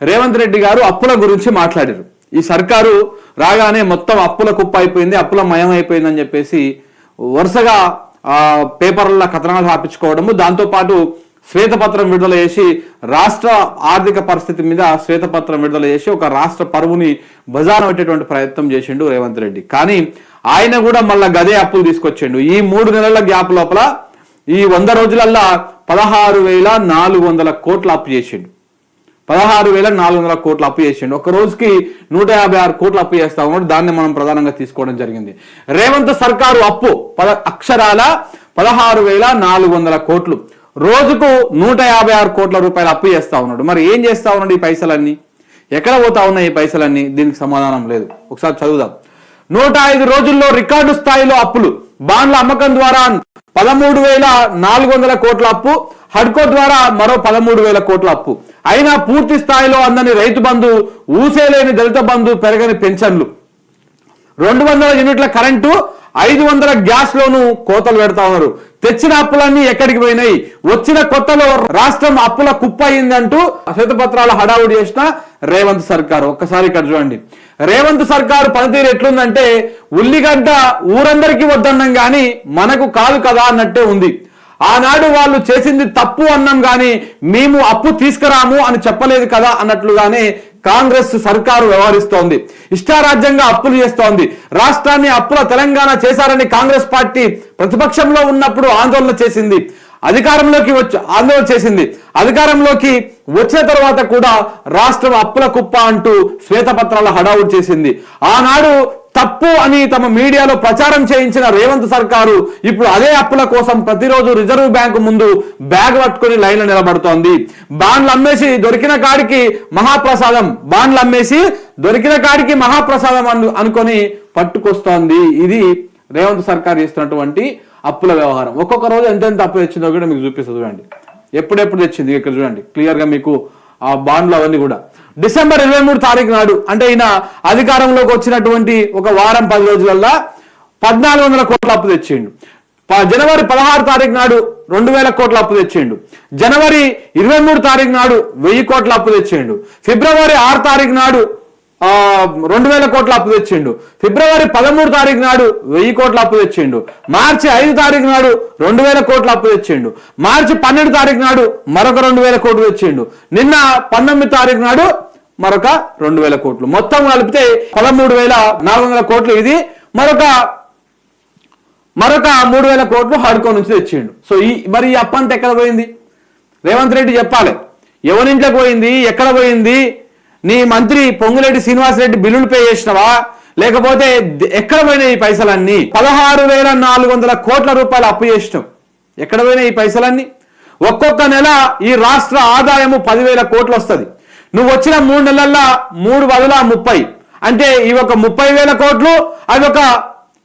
రేవంత్ రెడ్డి గారు అప్పుల గురించి మాట్లాడారు. ఈ సర్కారు రాగానే మొత్తం అప్పుల కుప్ప అయిపోయింది అప్పుల మయం అయిపోయింది అని చెప్పేసి వరుసగా ఆ, పేపర్ల కథనాలు రాపించుకోవడము దాంతోపాటు శ్వేతపత్రం విడుదల చేసి రాష్ట్ర ఆర్థిక పరిస్థితి మీద శ్వేతపత్రం విడుదల చేసి ఒక రాష్ట్ర పరువుని బజాన పెట్టేటువంటి ప్రయత్నం చేసిండు రేవంత్ రెడ్డి. కానీ ఆయన కూడా మళ్ళా గదే అప్పులు తీసుకొచ్చిండు. ఈ మూడు నెలల గ్యాప్ లోపల ఈ వంద రోజులల్లా పదహారు వేల నాలుగు వందల కోట్ల అప్పు చేసిండు. పదహారు వేల నాలుగు వందల కోట్లు అప్పు చేసిండు. ఒక రోజుకి నూట యాభై ఆరు కోట్లు అప్పు చేస్తా ఉన్నాడు. దాన్ని మనం ప్రధానంగా తీసుకోవడం జరిగింది. రేవంత్ సర్కారు అప్పు పద అక్షరాల పదహారు వేల నాలుగు వందల కోట్లు. రోజుకు నూట యాభై ఆరు కోట్ల రూపాయలు అప్పు చేస్తా ఉన్నాడు. మరి ఏం చేస్తా ఉన్నాడు ఈ పైసలన్నీ? ఎక్కడ పోతా ఉన్నాయి ఈ పైసలన్నీ? దీనికి సమాధానం లేదు. ఒకసారి చదువుదాం. నూట ఐదు రోజుల్లో రికార్డు స్థాయిలో అప్పులు. బాండ్ల అమ్మకం ద్వారా పదమూడు వేల నాలుగు వందల కోట్ల అప్పు. హడ్కో ద్వారా మరో పదమూడు వేల కోట్ల అప్పు. అయినా పూర్తి స్థాయిలో అందని రైతు బంధు ఊసేలేని దళిత బంధు పెరగని పెన్షన్లు. రెండు వందల యూనిట్ల కరెంటు ఐదు వందల గ్యాస్ లోను కోతలు పెడతా ఉన్నారు. తెచ్చిన అప్పులన్నీ ఎక్కడికి పోయినాయి? వచ్చిన కొత్తలో రాష్ట్రం అప్పుల కుప్ప అయిందంటూ శ్వేతపత్రాల హడావుడి చేసిన రేవంత్ సర్కారు. ఒక్కసారి ఇక్కడ చూడండి. రేవంత్ సర్కారు పనితీరు ఎట్లుందంటే ఉల్లిగడ్డ ఊరందరికీ వద్దన్నాం గాని మనకు కాదు కదా అన్నట్టే ఉంది. ఆనాడు వాళ్ళు చేసింది తప్పు అన్నాం గాని మేము అప్పు తీసుకురాము అని చెప్పలేదు కదా అన్నట్లుగానే కాంగ్రెస్ సర్కారు వ్యవహరిస్తోంది. ఇష్టారాజ్యంగా అప్పులు చేస్తోంది. రాష్ట్రాన్ని అప్పుల తెలంగాణ చేశారని కాంగ్రెస్ పార్టీ ప్రతిపక్షంలో ఉన్నప్పుడు ఆందోళన చేసింది. అధికారంలోకి వచ్చి ఆందోళన చేసింది. అధికారంలోకి వచ్చిన తర్వాత కూడా రాష్ట్రం అప్పుల కుప్ప అంటూ శ్వేతపత్రాల హడావుడు చేసింది. ఆనాడు తప్పు అని తమ మీడియాలో ప్రచారం చేయించిన రేవంత్ సర్కారు ఇప్పుడు అదే అప్పుల కోసం ప్రతిరోజు రిజర్వ్ బ్యాంకు ముందు బ్యాగ్ పట్టుకొని లైన్లో నిలబడుతోంది. బాండ్లు అమ్మేసి దొరికిన కాడికి మహాప్రసాదం బాండ్లు అమ్మేసి దొరికిన కాడికి మహాప్రసాదం అను అనుకొని పట్టుకొస్తోంది. ఇది రేవంత్ సర్కార్ చేస్తున్నటువంటి అప్పుల వ్యవహారం. ఒక్కొక్క రోజు ఎంతెంత అప్పు తెచ్చిందో కూడా మీకు చూపిస్తుంది చూడండి. ఎప్పుడెప్పుడు తెచ్చింది? ఇక్కడ చూడండి. క్లియర్గా మీకు ఆ బాండ్లు అవన్నీ కూడా. డిసెంబర్ ఇరవై మూడు తారీఖు నాడు అంటే ఈయన అధికారంలోకి వచ్చినటువంటి ఒక వారం పది రోజులల్లా పద్నాలుగు వందల కోట్ల అప్పు తెచ్చిండు. ప- జనవరి పదహారు తారీఖు నాడు రెండు వేల కోట్ల అప్పు తెచ్చిండు. జనవరి ఇరవై మూడు తారీఖు నాడు వెయ్యి కోట్ల అప్పు తెచ్చిండు. ఫిబ్రవరి ఆరు తారీఖు నాడు రెండు వేల కోట్ల అప్పు తెచ్చిండు. ఫిబ్రవరి పదమూడు తారీఖు నాడు వెయ్యి కోట్ల అప్పు తెచ్చిండు. మార్చి ఐదు తారీఖు నాడు రెండు వేల కోట్ల అప్పు తెచ్చిండు. మార్చి పన్నెండు తారీఖు నాడు మరొక రెండు వేల కోట్లు తెచ్చిండు. నిన్న పంతొమ్మిది తారీఖు నాడు మరొక రెండు వేల కోట్లు. మొత్తం కలిపితే పదమూడు వేల నాలుగు వందల కోట్లు ఇది. మరొక మరొక మూడు వేల కోట్లు హడ్కో నుంచి తెచ్చిండు. సో ఈ మరి ఈ అప్పంత ఎక్కడ పోయింది? రేవంత్ రెడ్డి చెప్పాలి. ఎవరింట్లోకి పోయింది? ఎక్కడ పోయింది? నీ మంత్రి పొంగులేటి శ్రీనివాసరెడ్డి బిల్లులు పే చేసినవా? లేకపోతే ఎక్కడ పోయినాయి ఈ పైసలన్నీ? పదహారు వేల నాలుగు వందల కోట్ల రూపాయలు అప్పు చేసినావు ఎక్కడ పోయినాయి ఈ పైసలన్నీ? ఒక్కొక్క నెల ఈ రాష్ట్ర ఆదాయము పదివేల కోట్లు వస్తుంది. నువ్వు వచ్చిన మూడు నెలల్లో మూడు వందల ముప్పై. అంటే ఇవి ఒక ముప్పై వేల కోట్లు అవి ఒక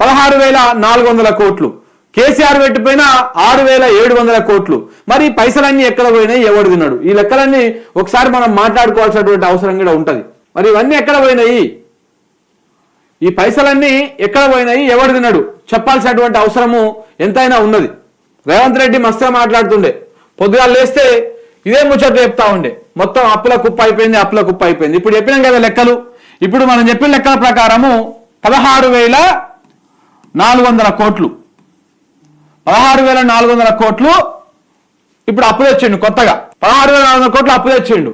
పదహారు వేల నాలుగు వందల కోట్లు. కేసీఆర్ పెట్టిపోయిన ఆరు వేల ఏడు వందల కోట్లు. మరి పైసలన్నీ ఎక్కడ పోయినాయి? ఎవడు తిన్నాడు? ఈ లెక్కలన్నీ ఒకసారి మనం మాట్లాడుకోవాల్సినటువంటి అవసరం కూడా ఉంటది. మరి ఇవన్నీ ఎక్కడ పోయినాయి? ఈ పైసలన్నీ ఎక్కడ పోయినాయి? ఎవడు తిన్నాడు? చెప్పాల్సినటువంటి అవసరము ఎంతైనా ఉన్నది. రేవంత్ రెడ్డి మస్తుగా మాట్లాడుతుండే. పొద్దుగా లేస్తే ఇదే ముచ్చట చెప్తా ఉండే. మొత్తం అప్పుల కుప్ప అయిపోయింది అప్పుల కుప్ప అయిపోయింది. ఇప్పుడు చెప్పినాం కదా లెక్కలు. ఇప్పుడు మనం చెప్పిన లెక్కల ప్రకారము పదహారు వేల నాలుగు వందల కోట్లు. పదహారు వేల నాలుగు వందల కోట్లు ఇప్పుడు అప్పు తెచ్చిండు కొత్తగా. పదహారు వేల నాలుగు వందల కోట్లు అప్పు తెచ్చిండు.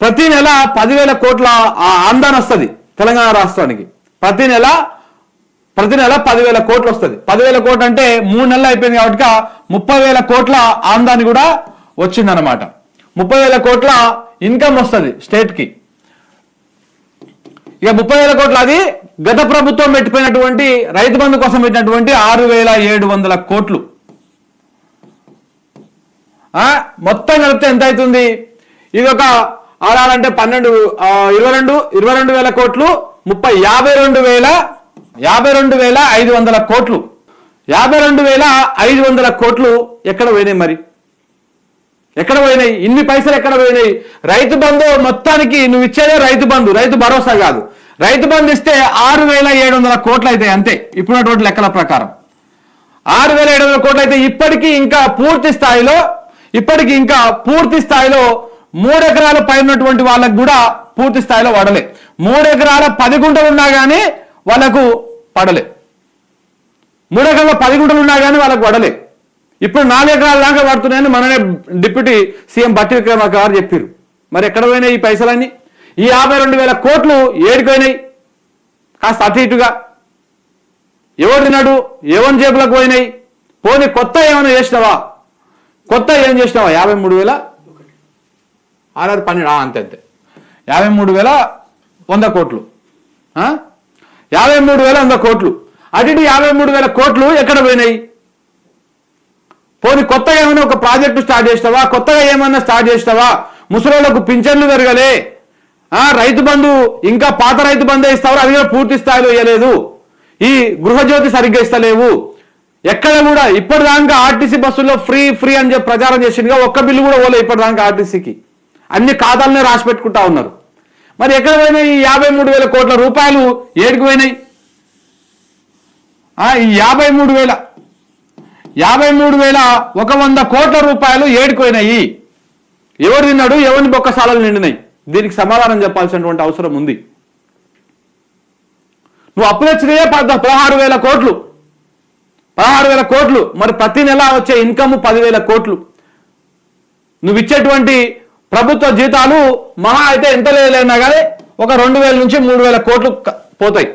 ప్రతి నెల పదివేల కోట్ల ఆ ఆందాన్ వస్తుంది తెలంగాణ రాష్ట్రానికి. ప్రతి నెల ప్రతి నెల పదివేల కోట్లు వస్తుంది. పదివేల కోట్లు అంటే మూడు నెలలు అయిపోయింది కాబట్టి ముప్పై వేల కోట్ల ఆందాన్ని కూడా వచ్చిందనమాట ముప్పై వేల కోట్ల ఇన్కమ్ వస్తుంది స్టేట్కి ఇక ముప్పై వేల కోట్లు అది గత ప్రభుత్వం పెట్టిపోయినటువంటి రైతు బంధు కోసం పెట్టినటువంటి ఆరు వేల ఏడు వందల కోట్లు. మొత్తం కలిపితే ఎంత అవుతుంది? ఇది ఒక ఆడాలంటే పన్నెండు ఇరవై రెండు ఇరవై రెండు వేల కోట్లు ముప్పై యాభై రెండు వేల యాభై రెండు వేల ఐదు వందల కోట్లు. యాభై రెండు వేల ఐదు వందల కోట్లు ఎక్కడ పోయినాయి మరి? ఎక్కడ పోయినాయి? ఇన్ని పైసలు ఎక్కడ పోయినాయి? రైతు బంధు మొత్తానికి నువ్వు ఇచ్చేదే రైతు బంధు రైతు భరోసా కాదు. రైతు బంధు ఇస్తే ఆరు వేల ఏడు వందల కోట్లు అయితే అంతే ఇప్పుడున్నటువంటి లెక్కల ప్రకారం. ఆరు వేల ఏడు వందల కోట్లు అయితే ఇప్పటికీ ఇంకా పూర్తి స్థాయిలో ఇప్పటికీ ఇంకా పూర్తి స్థాయిలో మూడు ఎకరాల పై ఉన్నటువంటి వాళ్ళకు కూడా పూర్తి స్థాయిలో పడలే మూడు ఎకరాల పది గుంటలు ఉన్నా కానీ వాళ్ళకు పడలే. మూడు ఎకరాల పది గుంటలు ఉన్నా కానీ వాళ్ళకు పడలే ఇప్పుడు నాలుగు ఎకరాల దాకా పడుతున్నాయని మననే డిప్యూటీ సీఎం బట్టి విక్రమార్క గారు చెప్పారు మరి ఎక్కడ పోయినాయి ఈ పైసలన్నీ? ఈ యాభై రెండు వేల కోట్లు ఏడిపోయినాయి. కాస్త అటు ఇటుగా. ఎవరు తిన్నాడు? ఎవరి జేబులకు పోయినాయి? పోనీ కొత్త ఏమైనా చేసినావా? కొత్త ఏం చేసినావా? యాభై మూడు వేల? ఆర్ఆర్ పన్నెండు అంతే అంతే. యాభై మూడు వేల వంద కోట్లు. యాభై మూడు వేల వంద కోట్లు. అటు ఇటు యాభై మూడు వేల కోట్లు ఎక్కడ పోయినాయి? పోనీ కొత్తగా ఏమైనా ఒక ప్రాజెక్టు స్టార్ట్ చేసినావా? కొత్తగా ఏమైనా స్టార్ట్ చేసినావా? ముసలోళ్ళకు పింఛన్లు పెరగలే. ఆ రైతు బంధు ఇంకా పాత రైతు బంధు ఇస్తావు? అది కూడా పూర్తి స్థాయిలో ఇవ్వలేదు ఈ గృహజ్యోతి సరిగ్గా ఇస్తలేవు. ఎక్కడ కూడా ఇప్పటిదాకా ఆర్టీసీ బస్సుల్లో ఫ్రీ ఫ్రీ అని చెప్పి ప్రచారం చేసిందిగా ఒక్క బిల్లు కూడా పోలే ఇప్పటిదాకా ఆర్టీసీకి. అన్ని ఖాతాలనే రాసి పెట్టుకుంటా ఉన్నారు. మరి ఎక్కడ పోయినాయి? ఈ యాభై మూడు వేల కోట్ల రూపాయలు ఏడికి పోయినాయి? ఈ యాభై మూడు వేల యాభై మూడు వేల ఒక వంద కోట్ల రూపాయలు ఏడిపోయినాయి ఎవరు తిన్నాడు? ఎవరిని బొక్కసాలలు నిండినాయి? దీనికి సమాధానం చెప్పాల్సినటువంటి అవసరం ఉంది. నువ్వు అప్పులు వచ్చినాయే పద పదహారు వేల కోట్లు. పదహారు వేల కోట్లు. మరి ప్రతి నెల వచ్చే ఇన్కమ్ పదివేల కోట్లు. నువ్వు ఇచ్చేటువంటి ప్రభుత్వ జీతాలు మహా అయితే ఎంత లేదైనా కానీ ఒక రెండు వేల నుంచి మూడు వేల కోట్లు పోతాయి.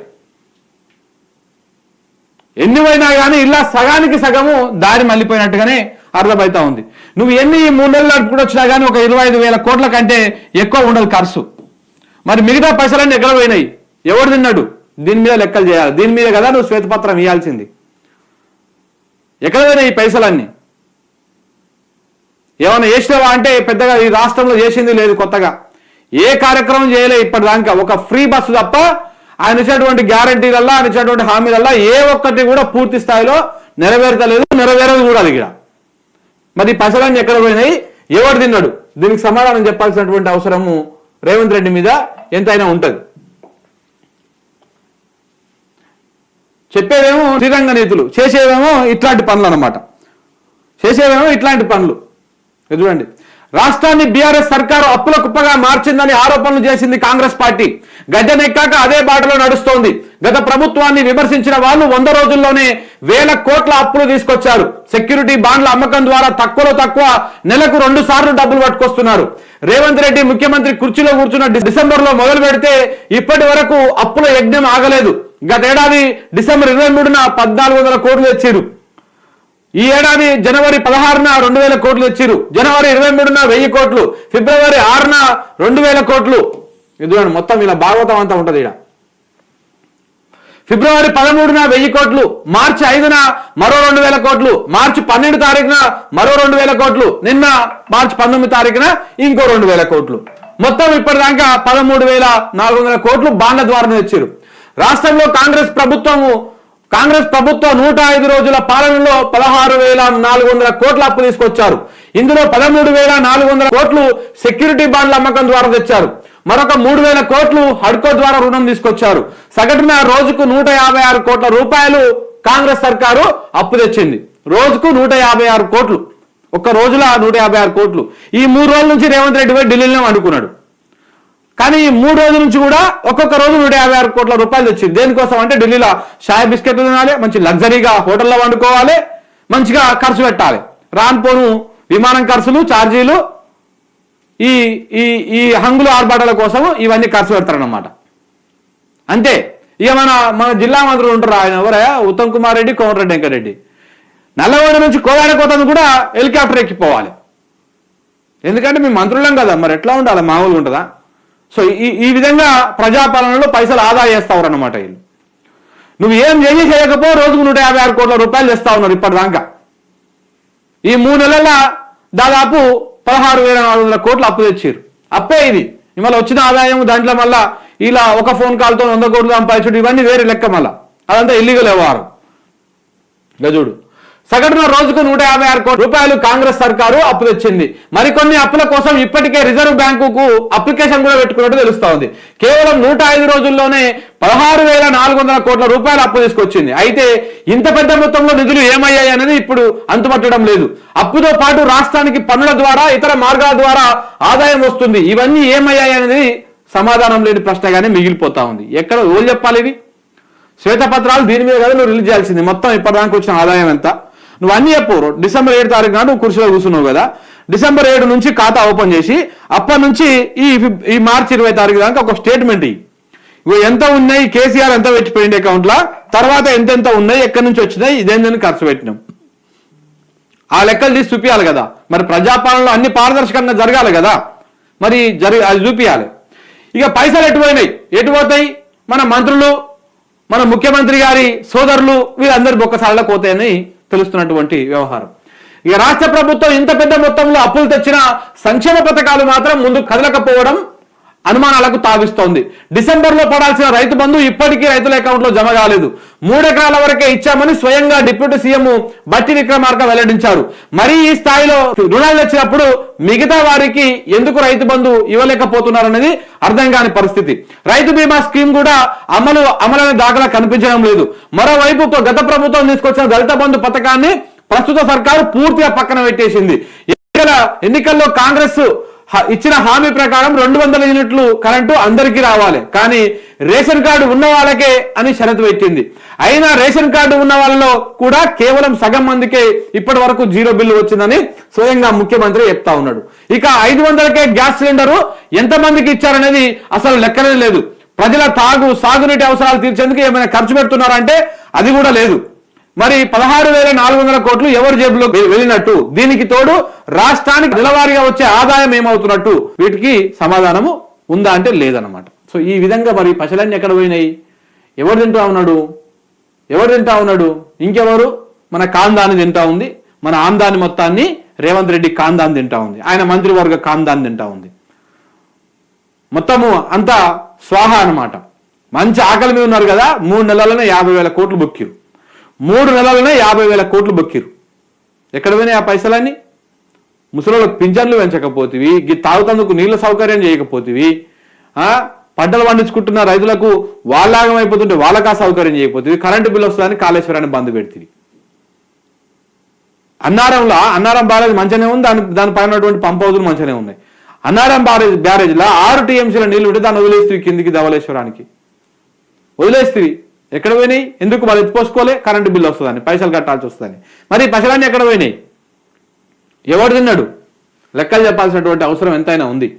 ఎన్ని పోయినా కానీ ఇలా సగానికి సగము దారి మళ్ళీపోయినట్టుగానే అర్థమవుతా ఉంది. నువ్వు ఎన్ని మూడు నెలలు నడుపుకుని వచ్చినా కానీ ఒక ఇరవై ఐదు వేల కోట్ల కంటే ఎక్కువ ఉండదు ఖర్చు. మరి మిగతా పైసలన్నీ ఎక్కడ పోయినాయి? ఎవడు తిన్నాడు? దీని మీద లెక్కలు చేయాలి. దీని మీద కదా నువ్వు శ్వేతపత్రం ఇవ్వాల్సింది ఎక్కడ పోయినాయి ఈ పైసలన్నీ? ఏమైనా చేసినావా అంటే పెద్దగా ఈ రాష్ట్రంలో చేసింది లేదు కొత్తగా. ఏ కార్యక్రమం చేయలే ఇప్పటిదాకా. ఒక ఫ్రీ బస్సు తప్ప ఆయన ఇచ్చినటువంటి గ్యారంటీలల్లా ఆయన ఇచ్చినటువంటి హామీలల్లా ఏ ఒక్కటి కూడా పూర్తి స్థాయిలో నెరవేరతలేదు నెరవేరదు కూడా అది ఇక్కడ మరి పసరాన్ని ఎక్కడ పోయినాయి? ఎవడు తిన్నాడు? దీనికి సమాధానం చెప్పాల్సినటువంటి అవసరము రేవంత్ రెడ్డి మీద ఎంతైనా ఉంటది. చెప్పేదేమో శ్రీరంగ నేతలు చేసేదేమో ఇట్లాంటి పనులు అన్నమాట చేసేవేమో ఇట్లాంటి పనులు. చూడండి. రాష్ట్రాన్ని బీఆర్ఎస్ సర్కారు అప్పుల కుప్పగా మార్చిందని ఆరోపణలు చేసింది కాంగ్రెస్ పార్టీ. గద్దెనెక్కాక అదే బాటలో నడుస్తోంది. గత ప్రభుత్వాన్ని విమర్శించిన వాళ్ళు వంద రోజుల్లోనే వేల కోట్ల అప్పులు తీసుకొచ్చారు. సెక్యూరిటీ బాండ్ల అమ్మకం ద్వారా తక్కువలో తక్కువ నెలకు రెండు సార్లు డబ్బులు పట్టుకొస్తున్నారు. రేవంత్ రెడ్డి ముఖ్యమంత్రి కుర్చీలో కూర్చున్న డిసెంబర్లో మొదలు పెడితే ఇప్పటి వరకు అప్పుల యజ్ఞం ఆగలేదు. గతేడాది డిసెంబర్ ఇరవై మూడున పద్నాలుగు వందల కోట్లు తెచ్చారు ఈ ఏడాది జనవరి పదహారున రెండు వేల కోట్లు తెచ్చారు జనవరి ఇరవై మూడున వెయ్యి కోట్లు. ఫిబ్రవరి ఆరున రెండు వేల కోట్లు. ఎందుకంటే మొత్తం ఇలా భాగవతం అంతా ఉంటుంది ఇక్కడ ఫిబ్రవరి పదమూడున వెయ్యి కోట్లు మార్చి ఐదున మరో రెండు వేల కోట్లు మార్చి పన్నెండు తారీఖున మరో రెండు వేల కోట్లు నిన్న మార్చి పంతొమ్మిది తారీఖున ఇంకో రెండు వేల కోట్లు. మొత్తం ఇప్పటిదాకా పదమూడు వేల నాలుగు వందల కోట్లు బాండ్ల ద్వారా తెచ్చారు రాష్ట్రంలో కాంగ్రెస్ ప్రభుత్వము కాంగ్రెస్ ప్రభుత్వం నూట ఐదు రోజుల పాలనలో పదహారు వేల నాలుగు వందల కోట్ల అప్పు తీసుకొచ్చారు. ఇందులో పదమూడు వేల నాలుగు వందల కోట్లు సెక్యూరిటీ బాండ్ల అమ్మకం ద్వారా తెచ్చారు. మరొక మూడు వేల కోట్లు హడ్కో ద్వారా రుణం తీసుకొచ్చారు. సగటున రోజుకు నూట యాభై ఆరు కోట్ల రూపాయలు కాంగ్రెస్ సర్కారు అప్పు తెచ్చింది. రోజుకు నూట యాభై ఆరు కోట్లు. ఒక్క రోజుల నూట యాభై ఆరు కోట్లు. ఈ మూడు రోజుల నుంచి రేవంత్ రెడ్డి పోయి ఢిల్లీలో అనుకున్నాడు కానీ ఈ మూడు రోజుల నుంచి కూడా ఒక్కొక్క రోజు నూట యాభై ఆరు కోట్ల రూపాయలు తెచ్చింది. దేనికోసం అంటే ఢిల్లీలో షాయ్ బిస్కెట్లు తినాలి మంచి లగ్జరీగా హోటల్లో వండుకోవాలి మంచిగా ఖర్చు పెట్టాలి. రాన్పోను విమానం ఖర్చులు ఛార్జీలు ఈ ఈ ఈ హంగులు ఆర్భాటాల కోసం ఇవన్నీ ఖర్చు పెడతారనమాట అంతే. ఇక మన మన జిల్లా మంత్రులు ఉంటారు ఆయన ఎవరయ్యా? ఉత్తమ్ కుమార్ రెడ్డి కోమటిరెడ్డి వెంకరెడ్డి నల్లగొండ నుంచి కోవాడ కోతను కూడా హెలికాప్టర్ ఎక్కిపోవాలి ఎందుకంటే మేము మంత్రులం కదా మరి ఎట్లా ఉండాలి? మామూలుగా ఉంటుందా? సో ఈ ఈ విధంగా ప్రజాపాలనలో పైసలు ఆదా చేస్తావు అనమాట వీళ్ళు. నువ్వు ఏం చేసి చేయకపో రోజుకు నూట యాభై ఆరు కోట్ల రూపాయలు తెస్తా ఉన్నారు ఇప్పటిదాకా. ఈ మూడు నెలల దాదాపు పదహారు వేల నాలుగు వందల కోట్లు అప్పు తెచ్చారు అప్పే ఇది. ఇవాళ వచ్చిన ఆదాయం దాంట్లో మళ్ళా ఇలా ఒక ఫోన్ కాల్తో వంద కోట్లు సంపాదించుడు ఇవన్నీ వేరే లెక్క మళ్ళా. అదంతా ఇల్లీగల్ వ్యవహారం. గజుడు సగటున రోజుకు నూట యాభై ఆరు కోట్ల రూపాయలు కాంగ్రెస్ సర్కారు అప్పు తెచ్చింది. మరికొన్ని అప్పుల కోసం ఇప్పటికే రిజర్వ్ బ్యాంకుకు అప్లికేషన్ కూడా పెట్టుకున్నట్టు తెలుస్తా ఉంది కేవలం నూట ఐదు రోజుల్లోనే పదహారు వేల నాలుగు వందల కోట్ల రూపాయల అప్పు తీసుకొచ్చింది. అయితే ఇంత పెద్ద మొత్తంలో నిధులు ఏమయ్యాయి అనేది ఇప్పుడు అంతుపట్టడం లేదు. అప్పుతో పాటు రాష్ట్రానికి పన్నుల ద్వారా ఇతర మార్గాల ద్వారా ఆదాయం వస్తుంది. ఇవన్నీ ఏమయ్యాయి అనేది సమాధానం లేని ప్రశ్నగానే మిగిలిపోతా ఉంది. ఎక్కడ రోజు చెప్పాలి ఇవి శ్వేతపత్రాలు దీని మీద కదా నువ్వు రిలీజ్ చేయాల్సింది. మొత్తం ఇప్పటిదానికి వచ్చిన ఆదాయం ఎంత? నువ్వు అన్ని చెప్పు. డిసెంబర్ ఏడు తారీఖు నాడు నువ్వు కుర్చీలో కూర్చున్నావు కదా. డిసెంబర్ ఏడు నుంచి ఖాతా ఓపెన్ చేసి అప్పటి నుంచి ఈ ఈ మార్చి ఇరవై తారీఖు దాకా ఒక స్టేట్మెంట్ ఇవి ఇవి ఎంత ఉన్నాయి కేసీఆర్ ఎంత పెట్టిపోయింది అకౌంట్లో తర్వాత ఎంతెంత ఉన్నాయి ఎక్కడి నుంచి వచ్చినాయి ఇదేందని ఖర్చు పెట్టినాం. ఆ లెక్కలు తీసి చూపించాలి కదా. మరి ప్రజాపాలనలో అన్ని పారదర్శకంగా జరగాలి కదా. మరి జరి అది చూపించాలి ఇక పైసలు ఎటుపోయినాయి ఎటుపోతాయి ఎటు పోతాయి? మన మంత్రులు మన ముఖ్యమంత్రి గారి సోదరులు వీళ్ళందరి బొక్కసాలలో పోతాయని తెలుస్తున్నటువంటి వ్యవహారం. ఇక రాష్ట్ర ప్రభుత్వం ఇంత పెద్ద మొత్తంలో అప్పులు తెచ్చిన సంక్షేమ పథకాలు మాత్రం ముందు కదలకపోవడం అనుమానాలకు తావిస్తోంది. డిసెంబర్లో పడాల్సిన రైతు బంధు ఇప్పటికీ రైతుల అకౌంట్లో జమ కాలేదు. మూడెకరాల వరకే ఇచ్చామని స్వయంగా డిప్యూటీ సీఎం బట్టి విక్రమార్క వెల్లడించారు. మరి ఈ స్థాయిలో రుణాలు తెచ్చినప్పుడు మిగతా వారికి ఎందుకు రైతు బంధు ఇవ్వలేకపోతున్నారనేది అర్థం కాని పరిస్థితి. రైతు బీమా స్కీమ్ కూడా అమలు అమలైన దాఖలా కనిపించడం లేదు. మరోవైపు గత ప్రభుత్వం తీసుకొచ్చిన దళిత బంధు పథకాన్ని ప్రస్తుత సర్కారు పూర్తిగా పక్కన పెట్టేసింది. ఎన్నికల ఎన్నికల్లో కాంగ్రెస్ ఇచ్చిన హామీ ప్రకారం రెండు వందల యూనిట్లు కరెంటు అందరికీ రావాలి. కానీ రేషన్ కార్డు ఉన్న వాళ్ళకే అని షరతు పెట్టింది. అయినా రేషన్ కార్డు ఉన్న వాళ్ళలో కూడా కేవలం సగం మందికే ఇప్పటి వరకు జీరో బిల్లు వచ్చిందని స్వయంగా ముఖ్యమంత్రి చెప్తా ఉన్నాడు. ఇక ఐదు వందలకే గ్యాస్ సిలిండరు ఎంత మందికి ఇచ్చారనేది అసలు లెక్కనే లేదు. ప్రజల తాగు సాగునీటి అవసరాలు తీర్చేందుకు ఏమైనా ఖర్చు పెడుతున్నారంటే అది కూడా లేదు. మరి పదహారు వేల నాలుగు వందల కోట్లు ఎవరి జేబులో వెళ్ళినట్టు? దీనికి తోడు రాష్ట్రానికి నెలవారీగా వచ్చే ఆదాయం ఏమవుతున్నట్టు? వీటికి సమాధానము ఉందా అంటే లేదనమాట సో ఈ విధంగా మరి పశులన్నీ ఎక్కడ పోయినాయి? ఎవరు తింటా ఉన్నాడు? ఎవరు తింటా ఉన్నాడు? ఇంకెవరు? మన కాందాన్ని తింటా ఉంది. మన ఆందాన్ని మొత్తాన్ని రేవంత్ రెడ్డి కాందాన్ని తింటా ఉంది. ఆయన మంత్రివర్గ కాందాన్ని తింటా ఉంది. మొత్తము అంతా స్వాహ అన్నమాట. మంచి ఆకలి మీద ఉన్నారు కదా మూడు నెలలనే యాభై వేల కోట్లు బొక్కిరు. మూడు నెలలనే యాభై వేల కోట్లు బొక్కిరు. ఎక్కడ పోయినాయి ఆ పైసలన్నీ? ముసలోళ్ళకి పింఛన్లు పెంచకపోతేవి గి తాగుతందుకు నీళ్ళ సౌకర్యం చేయకపోతేవి పంటలు పండించుకుంటున్న రైతులకు వాళ్ళాగం అయిపోతుంటే వాళ్ళకా సౌకర్యం చేయకపోతే కరెంటు బిల్లు వస్తుందని కాళేశ్వరాన్ని బంద్ పెడుతుంది అన్నారంలో అన్నారం బ్యారేజ్ మంచిగానే ఉంది దాని దానిపైన ఉన్నటువంటి పంప్ హౌజులు మంచిగానే ఉన్నాయి. అన్నారం బ్యారేజ్ బ్యారేజ్లో ఆరు టీఎంసీల నీళ్ళు ఉంటే దాన్ని వదిలేస్తుంది కిందికి ధవలేశ్వరానికి వదిలేస్తుంది ఎక్కడ పోయినాయి? ఎందుకు వాళ్ళు ఎత్తిపోసుకోలే? కరెంటు బిల్లు వస్తుందని పైసలు కట్టాల్సి వస్తుందని. మరి పసరాన్ని ఎక్కడ పోయినాయి? ఎవడు తిన్నాడు? లెక్కలు చెప్పాల్సినటువంటి అవసరం ఎంతైనా ఉంది.